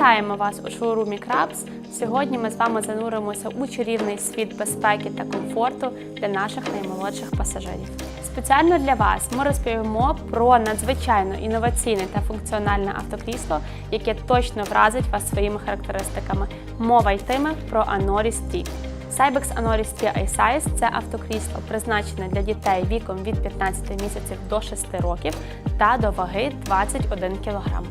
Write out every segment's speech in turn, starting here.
Вітаємо вас у шоурумі Крабс. Сьогодні ми з вами зануримося у чарівний світ безпеки та комфорту для наших наймолодших пасажирів. Спеціально для вас ми розповімо про надзвичайно інноваційне та функціональне автокрісло, яке точно вразить вас своїми характеристиками. Мова йтиме про Anoris T. Cybex Anoris T iSize – це автокрісло, призначене для дітей віком від 15 місяців до 6 років та до ваги 21 кг.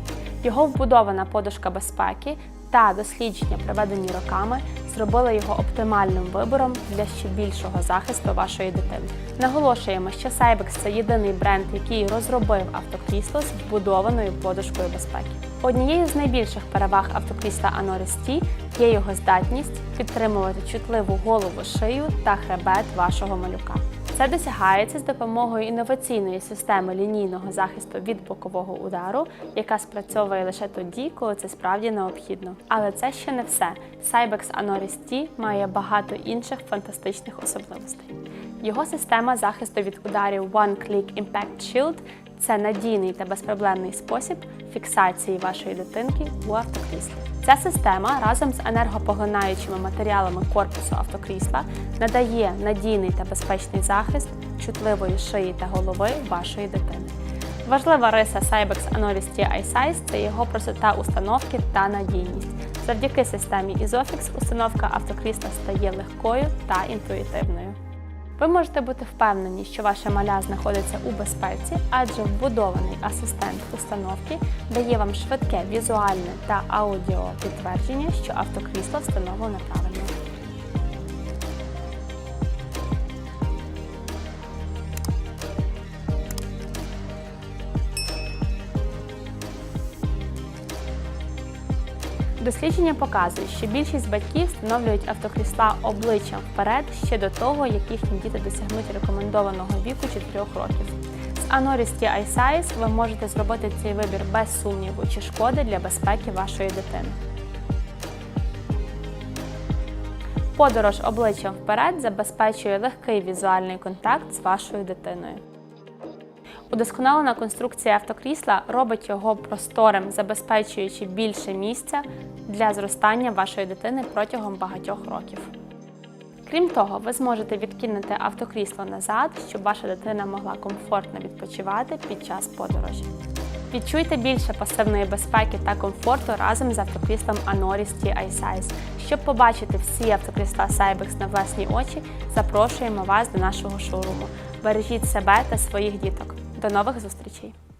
Його вбудована подушка безпеки та дослідження, проведені роками, зробили його оптимальним вибором для ще більшого захисту вашої дитини. Наголошуємо, що Cybex – це єдиний бренд, який розробив автокрісло з вбудованою подушкою безпеки. Однією з найбільших переваг автокрісла Anoris T є його здатність підтримувати чутливу голову, шию та хребет вашого малюка. Це досягається з допомогою інноваційної системи лінійного захисту від бокового удару, яка спрацьовує лише тоді, коли це справді необхідно. Але це ще не все. Cybex Anoris T має багато інших фантастичних особливостей. Його система захисту від ударів One Click Impact Shield – це надійний та безпроблемний спосіб фіксації вашої дитинки у автокріслі. Ця система разом з енергопоглинаючими матеріалами корпусу автокрісла надає надійний та безпечний захист чутливої шиї та голови вашої дитини. Важлива риса Cybex Anoris T iSize – це його простота установки та надійність. Завдяки системі Isofix установка автокрісла стає легкою та інтуїтивною. Ви можете бути впевнені, що ваше маля знаходиться у безпеці, адже вбудований асистент установки дає вам швидке візуальне та аудіо підтвердження, що автокрісло встановлено правильно. Дослідження показують, що більшість батьків встановлюють автокрісла обличчям вперед ще до того, як їхні діти досягнуть рекомендованого віку 4 років. З Anoris T iSize ви можете зробити цей вибір без сумніву чи шкоди для безпеки вашої дитини. Подорож обличчям вперед забезпечує легкий візуальний контакт з вашою дитиною. Удосконалена конструкція автокрісла робить його просторим, забезпечуючи більше місця для зростання вашої дитини протягом багатьох років. Крім того, ви зможете відкинути автокрісло назад, щоб ваша дитина могла комфортно відпочивати під час подорожі. Відчуйте більше пасивної безпеки та комфорту разом з автокріслом Anoris T iSize. Щоб побачити всі автокрісла Cybex на власні очі, запрошуємо вас до нашого шоуруму. Бережіть себе та своїх діток. До нових зустрічей!